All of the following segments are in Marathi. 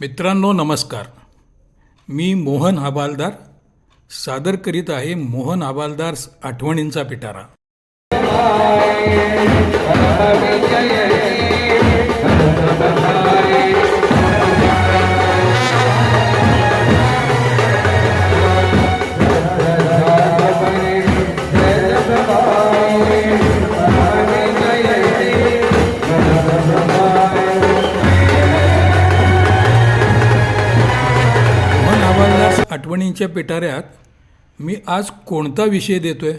मित्रांनो नमस्कार. मी मोहन हबालदार सादर करीत आहे मोहन हबालदार आठवणींचा पिटारा. आठवणींच्या पिटाऱ्यात मी आज कोणता विषय देतो आहे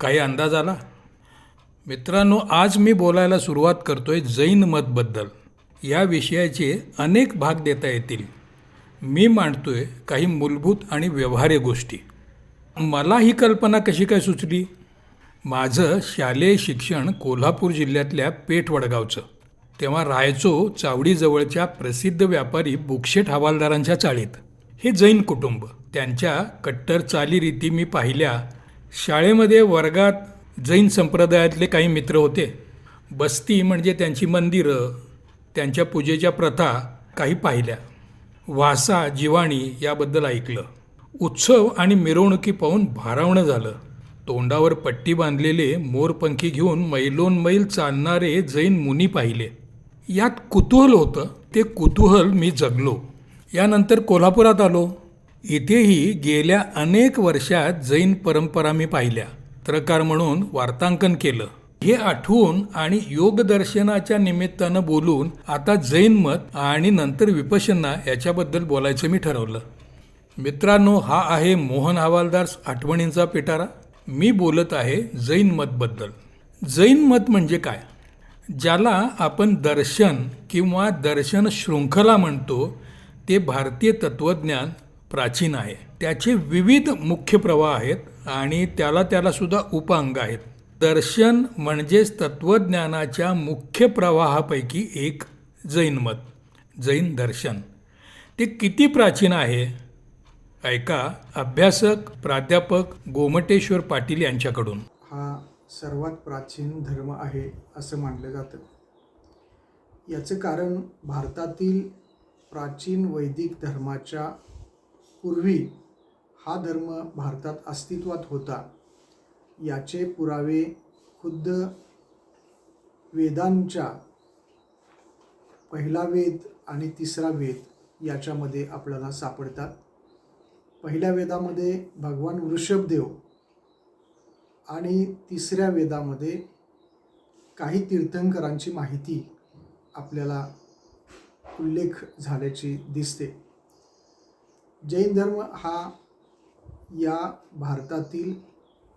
काही अंदाज आला? मित्रांनो आज मी बोलायला सुरुवात करतो आहे जैन मतबद्दल या विषयाचे अनेक भाग देता येतील. मी मांडतो आहे काही मूलभूत आणि व्यवहार्य गोष्टी. मला ही कल्पना कशी काय सुचली? माझं शालेय शिक्षण कोल्हापूर जिल्ह्यातल्या पेठ वडगावचं तेव्हा रायचो चावडीजवळच्या प्रसिद्ध व्यापारी बुकशेट हवालदारांच्या चाळीत. हे जैन कुटुंब. त्यांच्या कट्टर चालीरीती मी पाहिल्या. शाळेमध्ये वर्गात जैन संप्रदायातले काही मित्र होते. बस्ती म्हणजे त्यांची मंदिरं त्यांच्या पूजेच्या प्रथा काही पाहिल्या. वासा जिवाणी याबद्दल ऐकलं. उत्सव आणि मिरवणुकी पाहून भारावणं झालं. तोंडावर पट्टी बांधलेले मोरपंखी घेऊन मैलोन मैल चालणारे जैन मुनी पाहिले. यात कुतूहल होतं. ते कुतूहल मी जगलो. यानंतर कोल्हापुरात आलो. इथेही गेल्या अनेक वर्षात जैन परंपरा मी पाहिल्या. पत्रकार म्हणून वार्तांकन केलं. हे आठवून आणि योगदर्शनाच्या निमित्तानं बोलून आता जैन मत आणि नंतर विपशना याच्याबद्दल बोलायचं मी ठरवलं. मित्रांनो हा आहे मोहन हवालदार आठवणींचा पिटारा. मी बोलत आहे जैन मतबद्दल. जैन मत म्हणजे काय? ज्याला आपण दर्शन किंवा दर्शन शृंखला म्हणतो ते भारतीय तत्त्वज्ञान प्राचीन आहे. त्याचे विविध मुख्य प्रवाह आहेत आणि त्याला त्याला सुद्धा उपांग आहेत. दर्शन म्हणजेच तत्त्वज्ञानाच्या मुख्य प्रवाहापैकी एक जैनमत जैन दर्शन. ते किती प्राचीन आहे? ऐका अभ्यासक प्राध्यापक गोमटेश्वर पाटील यांच्याकडून. हा सर्वात प्राचीन धर्म आहे असं मानलं जातं. याचं कारण भारतातील प्राचीन वैदिक धर्माच्या पूर्वी हा धर्म भारतात अस्तित्वात होता. याचे पुरावे खुद्द वेदांच्या पहिला वेद आणि तिसरा वेद याच्यामध्ये आपल्याला सापडतात. पहिल्या वेदामध्ये भगवान वृषभदेव आणि तिसऱ्या वेदामध्ये काही तीर्थंकरांची माहिती आपल्याला उल्लेख झाल्याची दिसते. जैन धर्म हा या भारतातील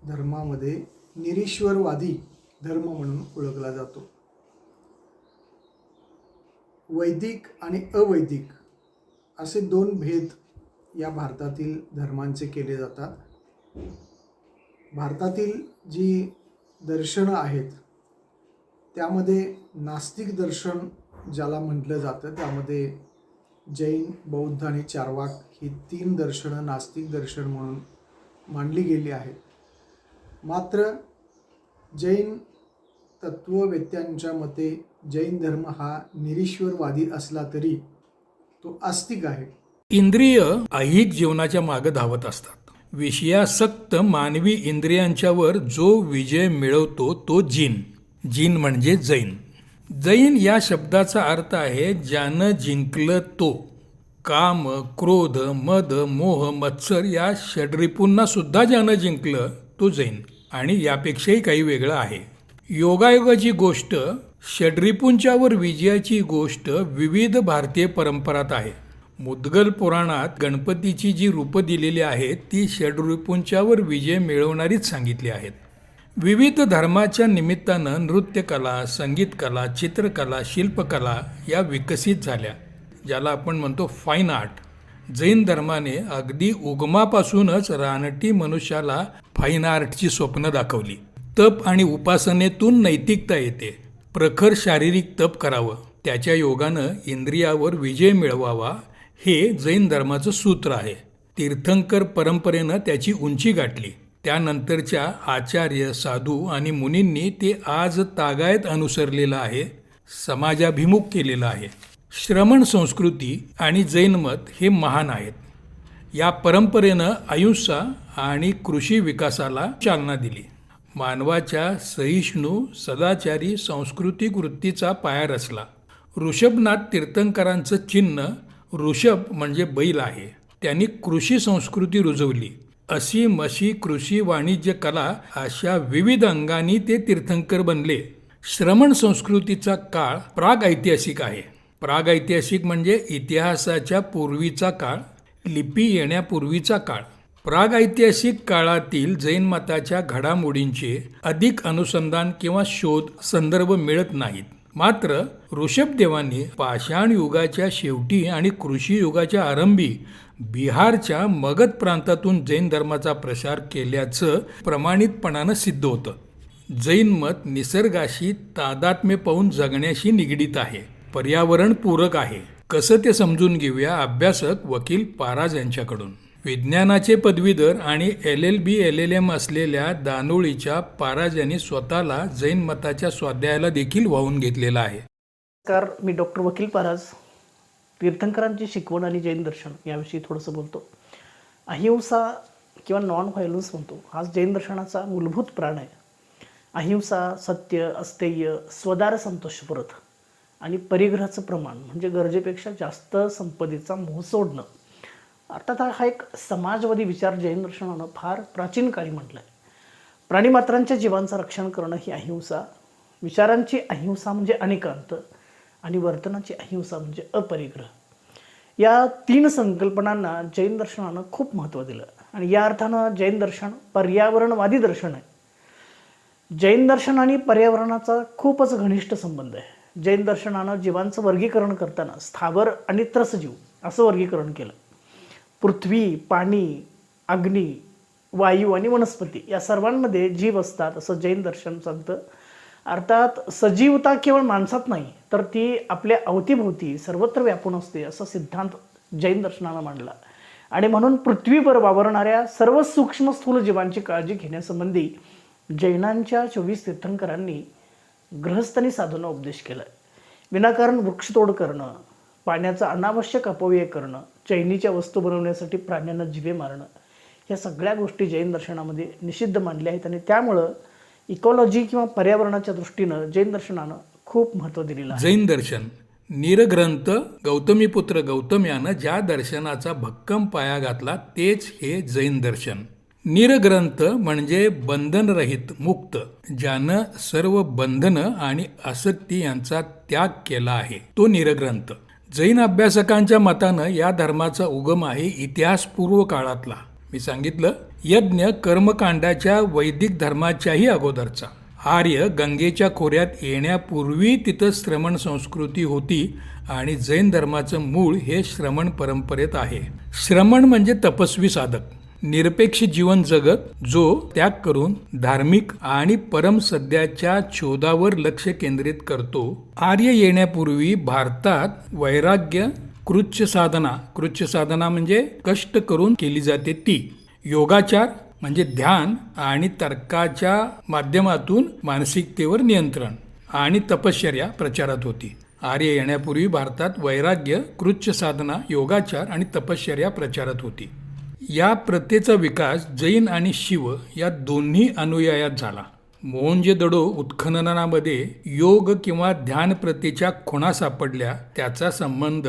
धर्मामध्ये निरीश्वरवादी धर्म म्हणून ओळखला जातो. वैदिक आणि अवैदिक असे दोन भेद या भारतातील धर्मांचे केले जातात. भारतातील जी दर्शनं आहेत त्यामध्ये नास्तिक दर्शन ज्याला म्हटलं जातं त्यामध्ये जैन बौद्ध आणि चारवाक ही तीन दर्शनं नास्तिक दर्शन म्हणून मांडली गेली आहेत. मात्र जैन तत्ववेत्यांच्या मते जैन धर्म हा निरीश्वरवादी असला तरी तो आस्तिक आहे. इंद्रिय ऐहिक जीवनाच्या मागे धावत असतात. विषयासक्त मानवी इंद्रियांच्यावर जो विजय मिळवतो तो जिन. जिन म्हणजे जैन. जैन या शब्दाचा अर्थ आहे ज्यानं जिंकलं तो. काम क्रोध मद मोह मत्सर या षडरिपूंना सुद्धा ज्यानं जिंकलं तो जैन. आणि यापेक्षाही काही वेगळं आहे. योगायोगाची गोष्ट षडरिपूंच्यावर विजयाची गोष्ट विविध भारतीय परंपरात आहे. मुद्गल पुराणात गणपतीची जी रूपं दिलेली आहेत ती षडरिपूंच्यावर विजय मिळवणारीच सांगितली आहेत. विविध धर्माच्या निमित्तानं नृत्यकला संगीतकला चित्रकला शिल्पकला या विकसित झाल्या ज्याला आपण म्हणतो फाईन आर्ट जैन धर्माने अगदी उगमापासूनच रानटी मनुष्याला फाईन आर्टची स्वप्न दाखवली. तप आणि उपासनेतून नैतिकता येते. प्रखर शारीरिक तप करावं. त्याच्या योगानं इंद्रियावर विजय मिळवावा हे जैन धर्माचं सूत्र आहे. तीर्थंकर परंपरेनं त्याची उंची गाठली. त्यानंतरच्या आचार्य साधू आणि मुनींनी ते आज तागायत अनुसरलेलं आहे समाजाभिमुख केलेलं आहे. श्रमण संस्कृती आणि जैनमत हे महान आहेत. या परंपरेनं अहिंसा आणि कृषी विकासाला चालना दिली. मानवाच्या सहिष्णू सदाचारी सांस्कृतिक वृत्तीचा पाया रचला. ऋषभनाथ तीर्थंकरांचं चिन्ह ऋषभ म्हणजे बैल आहे. त्यांनी कृषी संस्कृती रुजवली. अशी मशी कृषी वाणिज्य कला अशा विविध अंगांनी ते तीर्थंकर बनले. श्रमण संस्कृतीचा काळ प्राग ऐतिहासिक आहे. प्राग ऐतिहासिक म्हणजे इतिहासाच्या पूर्वीचा काळ लिपी येण्यापूर्वीचा काळ. प्राग ऐतिहासिक काळातील जैन मताच्या घडामोडींचे अधिक अनुसंधान किंवा शोध संदर्भ मिळत नाहीत. मात्र ऋषभदेवांनी पाषाण युगाच्या शेवटी आणि कृषी युगाच्या आरंभी बिहारच्या मगध प्रांतातून जैन धर्माचा प्रसार केल्याचं प्रमाणितपणानं सिद्ध होतं. जैन मत निसर्गाशी तादात्म्य पाहून जगण्याशी निगडीत आहे. पर्यावरण पूरक आहे. कसं ते समजून घेऊया अभ्यासक वकील पाराज यांच्याकडून. विज्ञानाचे पदवीधर आणि L L B L L M असलेल्या दानोळीच्या पाराज यांनी स्वतःला जैन मताच्या स्वाध्यायाला देखील वाहून घेतलेला आहे. मी डॉक्टर वकील पाराज. तीर्थंकरांची शिकवण आणि जैन दर्शन याविषयी थोडंसं बोलतो. अहिंसा किंवा नॉन व्हायलन्स म्हणतो हा जैन दर्शनाचा मूलभूत प्राण आहे. अहिंसा सत्य अस्तेय स्वदार संतोष परत आणि परिग्रहाचं प्रमाण म्हणजे गरजेपेक्षा जास्त संपत्तीचा मोह सोडणं. अर्थात हा- हा एक समाजवादी विचार जैन दर्शनानं फार प्राचीन काळी म्हटलं आहे प्राणीमात्रांच्या जीवांचं रक्षण करणं ही अहिंसा विचारांची अहिंसा म्हणजे अनेकांत आणि वर्तनाची अहिंसा म्हणजे अपरिग्रह. या तीन संकल्पनांना जैन दर्शनानं खूप महत्त्व दिलं. आणि या अर्थानं जैन दर्शन पर्यावरणवादी दर्शन आहे. जैन दर्शन आणि पर्यावरणाचा खूपच घनिष्ठ संबंध आहे. जैन दर्शनानं जीवांचं वर्गीकरण करताना स्थावर आणि त्रसजीव असं वर्गीकरण केलं. पृथ्वी पाणी अग्नी वायू आणि वनस्पती या सर्वांमध्ये जीव असतात असं जैन दर्शन सांगतं. अर्थात सजीवता केवळ माणसात नाही तर ती आपल्या अवतीभोवती सर्वत्र व्यापून असते असा सिद्धांत जैन दर्शनानं मांडला. आणि म्हणून पृथ्वीवर वावरणाऱ्या सर्व सूक्ष्म स्थूल जीवांची काळजी घेण्यासंबंधी जैनांच्या चोवीस तीर्थंकरांनी ग्रहस्थानी साधूंना उपदेश केला. विनाकारण वृक्षतोड करणं पाण्याचा अनावश्यक अपव्यय करणं चैनीच्या वस्तू बनवण्यासाठी प्राण्यांना जिवे मारणं या सगळ्या गोष्टी जैन दर्शनामध्ये निषिद्ध मानल्या आहेत. आणि त्यामुळं इकॉलॉजी किंवा पर्यावरणाच्या दृष्टीनं जैन दर्शनानं खूप महत्त्व दिलेलं आहे. जैन दर्शन. निरग्रंथ गौतमीपुत्र गौतम यानं ज्या दर्शनाचा भक्कम पाया घातला तेच हे जैन दर्शन. निरग्रंथ म्हणजे बंधनरहित मुक्त ज्यानं सर्व बंधनं आणि आसक्ती यांचा त्याग केला आहे. तो निरग्रंथ. जैन अभ्यासकांच्या मतानं या धर्माचा उगम आहे इतिहासपूर्व काळातला. मी सांगितलं यज्ञ कर्मकांडाच्या वैदिक धर्माच्याही अगोदरचा. आर्य गंगेच्या खोऱ्यात येण्यापूर्वी तिथं श्रमण संस्कृती होती आणि जैन धर्माचं मूळ हे श्रमण परंपरेत आहे. श्रमण म्हणजे तपस्वी साधक. निरपेक्ष जीवन जगत जो त्याग करून धार्मिक आणि परम सध्याच्या शोधावर लक्ष केंद्रित करतो. आर्य येण्यापूर्वी भारतात वैराग्य कृच्छ साधना कृच्छ साधना म्हणजे कष्ट करून केली जाते ती. योगाचार म्हणजे ध्यान आणि तर्काच्या माध्यमातून मानसिकतेवर नियंत्रण आणि तपश्चर्या प्रचारात होती. आर्य येण्यापूर्वी भारतात वैराग्य कृच्छ साधना योगाचार आणि तपश्चर्या प्रचारात होती. या प्रथेचा विकास जैन आणि शिव या दोन्ही अनुयायात झाला. मोहनजेदडो उत्खननामध्ये योग किंवा ध्यान प्रथेच्या खुणा सापडल्या त्याचा संबंध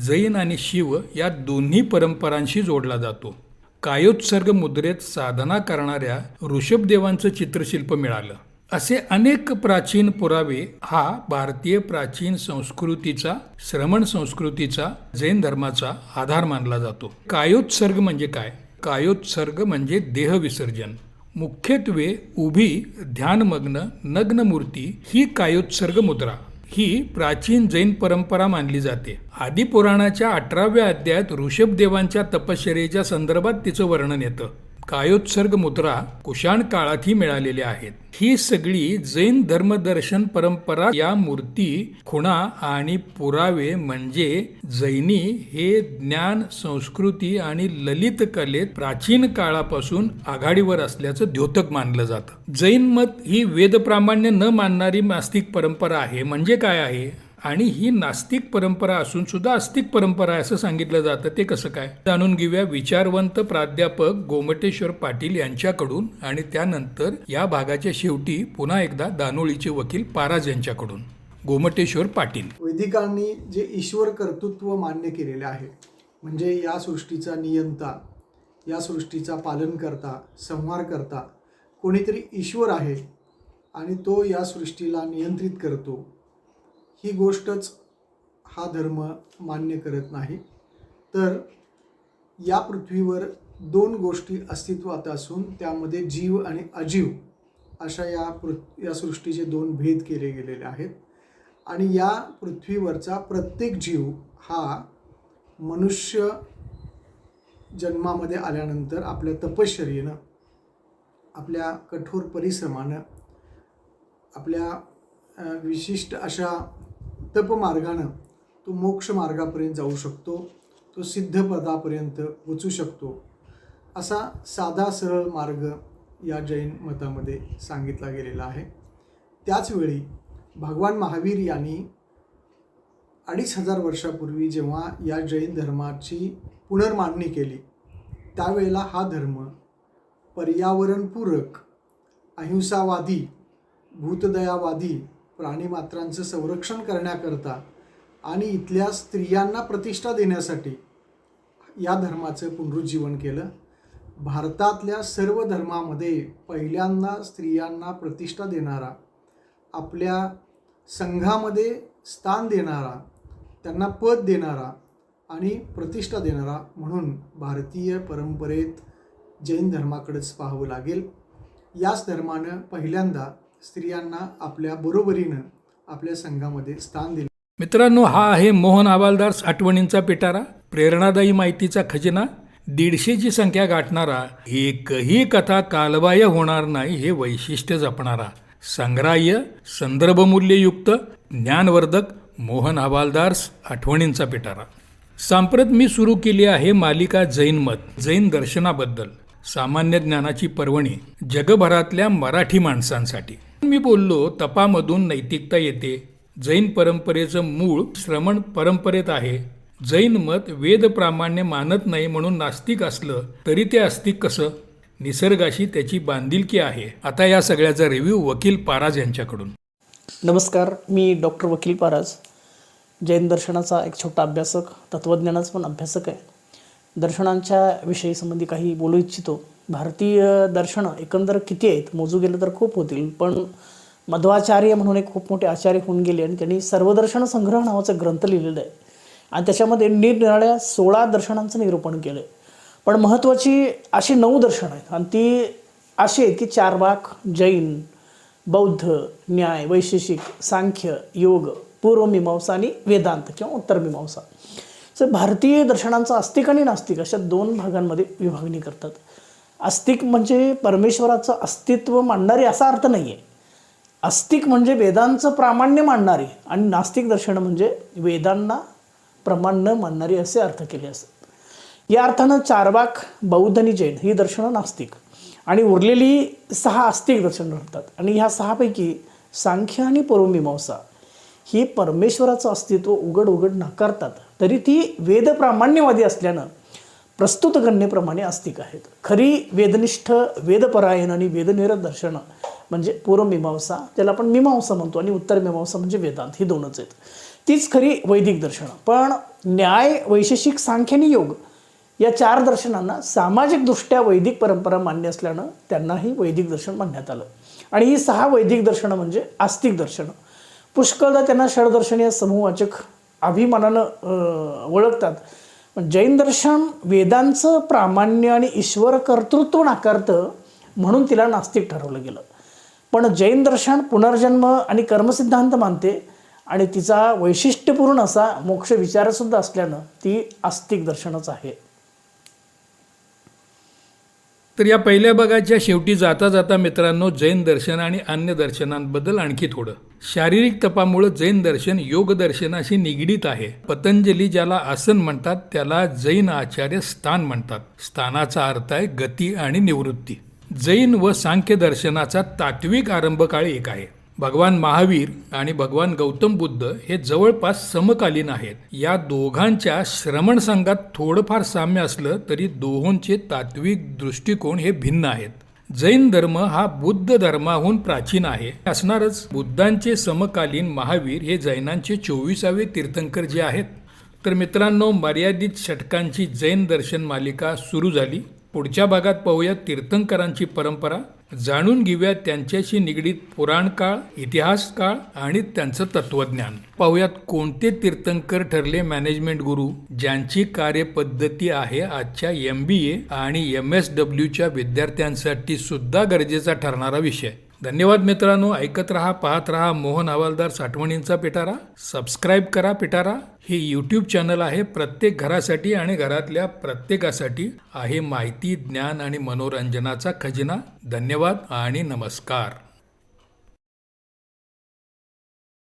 जैन आणि शिव या दोन्ही परंपरांशी जोडला जातो. कायोत्सर्ग मुद्रेत साधना करणाऱ्या ऋषभदेवांचं चित्रशिल्प मिळालं. असे अनेक प्राचीन पुरावे हा भारतीय प्राचीन संस्कृतीचा श्रमण संस्कृतीचा जैन धर्माचा आधार मानला जातो. कायोत्सर्ग म्हणजे काय? कायोत्सर्ग म्हणजे देह विसर्जन. मुख्यत्वे उभी ध्यानमग्न नग्न मूर्ती ही कायोत्सर्ग मुद्रा. ही प्राचीन जैन परंपरा मानली जाते. आदिपुराणाच्या अठराव्या अध्यायात ऋषभदेवांच्या तपश्चर्येच्या संदर्भात तिचं वर्णन येतं. कायोत्सर्ग मुद्रा कुशाण काळातही मिळालेल्या आहेत. ही सगळी जैन धर्मदर्शन परंपरा या मूर्ती खुणा आणि पुरावे म्हणजे जैनी हे ज्ञान संस्कृती आणि ललित कलेत प्राचीन काळापासून आघाडीवर असल्याचं द्योतक मानलं जातं. जैन मत ही वेदप्रामाण्य न मानणारी नास्तिक परंपरा आहे. म्हणजे काय आहे? आणि ही नास्तिक परंपरा असून सुद्धा आस्तिक परंपरा आहे असं सांगितलं जातं. ते कसं काय? जाणून घेऊया विचारवंत प्राध्यापक गोमटेश्वर पाटील यांच्याकडून आणि त्यानंतर या भागाच्या शेवटी पुन्हा एकदा दानोळीचे वकील पाराज यांच्याकडून. गोमटेश्वर पाटील. वैदिकांनी जे ईश्वर कर्तृत्व मान्य केलेले आहे म्हणजे या सृष्टीचा नियंता या सृष्टीचा पालन करता संहार करता कोणीतरी ईश्वर आहे आणि तो या सृष्टीला नियंत्रित करतो. ही गोष्टच हा धर्म मान्य करत नाही. तर या पृथ्वीवर दोन गोष्टी अस्तित्वात असून त्यामध्ये जीव आणि अजीव अशा या पृथ् या सृष्टीचे दोन भेद केले गेलेले आहेत. आणि या पृथ्वीवरचा प्रत्येक जीव हा मनुष्य जन्मामध्ये आल्यानंतर आपल्या तपश्चर्येनं आपल्या कठोर परिश्रमानं आपल्या विशिष्ट अशा तपमार्गानं तो मोक्ष मार्गापर्यंत जाऊ शकतो तो सिद्धपदापर्यंत पोचू शकतो. असा साधा सरळ मार्ग या जैन मतामध्ये सांगितला गेलेला आहे. त्याचवेळी भगवान महावीर यांनी अडीच हजार वर्षापूर्वी जेव्हा या जैन धर्माची पुनर्मांडणी केली त्यावेळेला हा धर्म पर्यावरणपूरक अहिंसावादी भूतदयावादी प्राणीमात्रांचं संरक्षण करण्याकरता आणि इथल्या स्त्रियांना प्रतिष्ठा देण्यासाठी या धर्माचं पुनरुज्जीवन केलं. भारतातल्या सर्व धर्मामध्ये पहिल्यांदा स्त्रियांना प्रतिष्ठा देणारा आपल्या संघामध्ये स्थान देणारा त्यांना पद देणारा आणि प्रतिष्ठा देणारा म्हणून भारतीय परंपरेत जैन धर्माकडेच पाहावं लागेल. याच धर्मानं पहिल्यांदा स्त्रियांना आपल्या बरोबरीनं आपल्या संघामध्ये स्थान दिलं. मित्रांनो हा आहे मोहन हवालदार आठवणींचा पिटारा प्रेरणादायी माहितीचा खजिना दीडशेची संख्या गाठणारा एकही कथा कालबाह्य होणार नाही हे वैशिष्ट्य जपणारा संग्राह्य संदर्भमूल्ययुक्त ज्ञानवर्धक मोहन हवालदार्स आठवणींचा पिटारा. सांप्रत मी सुरू केली आहे मालिका जैन मत जैन दर्शनाबद्दल सामान्य ज्ञानाची पर्वणी जगभरातल्या मराठी माणसांसाठी. मी बोललो तपामधून नैतिकता येते. जैन परंपरेचं मूळ श्रमण परंपरेत आहे. जैन मत वेद प्रामाण्य मानत नाही म्हणून नास्तिक असलं तरी ते आस्तिक कसं? निसर्गाशी त्याची बांधिलकी आहे. आता या सगळ्याचा रिव्ह्यू वकील पाराज यांच्याकडून. नमस्कार मी डॉक्टर वकील पाराज. जैन दर्शनाचा एक छोटा अभ्यासक तत्त्वज्ञानाचा पण अभ्यासक आहे. दर्शनांच्या विषयी संबंधी काही बोलू इच्छितो. भारतीय दर्शनं एकंदर किती आहेत? मोजू गेलं तर खूप होतील पण मध्वाचार्य म्हणून एक खूप मोठे आचार्य होऊन गेले आणि त्यांनी सर्वदर्शन संग्रह नावाचा ग्रंथ लिहिलेला आहे. आणि त्याच्यामध्ये निरनिराळ्या सोळा दर्शनांचं निरूपण केलं आहे पण महत्त्वाची अशी नऊ दर्शनं आहेत आणि ती अशी आहेत की चारवाक जैन बौद्ध न्याय वैशेषिक सांख्य योग पूर्वमीमांसा आणि वेदांत किंवा उत्तरमीमांसा तर भारतीय दर्शनांचं आस्तिक आणि नास्तिक अशा दोन भागांमध्ये विभागणी करतात. आस्तिक म्हणजे परमेश्वराचं अस्तित्व मांडणारी असा अर्थ नाही आहे आस्तिक म्हणजे वेदांचं प्रामाण्य मांडणारी आणि नास्तिक दर्शन म्हणजे वेदांना प्रमाण न मानणारी असे अर्थ केले असतात या अर्थानं चारवाक बौद्ध आणि जैन ही दर्शनं नास्तिक. आणि उरलेली सहा आस्तिक दर्शनं राहतात. आणि ह्या सहापैकी सांख्य आणि पूर्वमीमांसा ही परमेश्वराचं अस्तित्व उघड उघड नाकारतात. तरी ती वेदप्रामाण्यवादी असल्यानं प्रस्तुत गणनेप्रमाणे आस्तिक आहेत. खरी वेदनिष्ठ वेदपरायण आणि वेदनिरत दर्शनं म्हणजे पूर्वमीमांसा ज्याला आपण मीमांसा म्हणतो आणि उत्तरमीमांसा म्हणजे वेदांत ही दोनच आहेत. तीच खरी वैदिक दर्शनं. पण न्याय वैशेषिक सांख्य योग या चार दर्शनांना सामाजिकदृष्ट्या वैदिक परंपरा मान्य असल्यानं त्यांनाही वैदिक दर्शन मानण्यात आलं. आणि ही सहा वैदिक दर्शनं म्हणजे आस्तिक दर्शनं. पुष्कळदा त्यांना षडदर्शन या समूहवाचक अभिमानानं ओळखतात. जैन दर्शन वेदांचं प्रामाण्य आणि ईश्वर कर्तृत्व नाकारतं म्हणून तिला नास्तिक ठरवलं गेलं. पण जैन दर्शन पुनर्जन्म आणि कर्मसिद्धांत मानते आणि तिचा वैशिष्ट्यपूर्ण असा मोक्ष विचारसुद्धा असल्यानं ती आस्तिक दर्शनच आहे. तर या पहिल्या भागाच्या शेवटी जाता जाता मित्रांनो जैन दर्शन आणि अन्य दर्शनांबद्दल आणखी थोडं. शारीरिक तपामुळं जैन दर्शन योग दर्शनाशी निगडीत आहे. पतंजली ज्याला आसन म्हणतात त्याला जैन आचार्य स्थान म्हणतात. स्थानाचा अर्थ आहे गती आणि निवृत्ती. जैन व सांख्य दर्शनाचा तात्विक आरंभकाळ एक आहे. भगवान महावीर आणि भगवान गौतम बुद्ध हे जवळपास समकालीन आहेत. या दोघांच्या श्रमण संघात थोडंफार साम्य असलं तरी दोहोंचे तात्विक दृष्टिकोन हे भिन्न आहेत. जैन धर्म हा बुद्ध धर्माहून प्राचीन आहे. असणारच बुद्धांचे समकालीन महावीर हे जैनांचे चोवीसावे तीर्थंकर जे आहेत. तर मित्रांनो मर्यादित षटकांची जैन दर्शन मालिका सुरू झाली. पुढच्या भागात पाहूया तीर्थंकरांची परंपरा. जाणून घेऊया त्यांच्याशी निगडीत पुराणकाळ इतिहास काळ आणि त्यांचं तत्वज्ञान. पाहूयात कोणते तीर्थंकर ठरले मॅनेजमेंट गुरु ज्यांची कार्यपद्धती आहे आजच्या एम बी ए आणि एम एस डब्ल्यूच्या विद्यार्थ्यांसाठी सुद्धा गरजेचा ठरणारा विषय? धन्यवाद मित्रांनो ऐकत रहा पाहत रहा मोहन हवालदार साठवणींचा पिटारा. सबस्क्राईब करा पिटारा. हे यूट्यूब चॅनल आहे प्रत्येक घरासाठी आणि घरातल्या प्रत्येकासाठी आहे माहिती ज्ञान आणि मनोरंजनाचा खजिना. धन्यवाद आणि नमस्कार.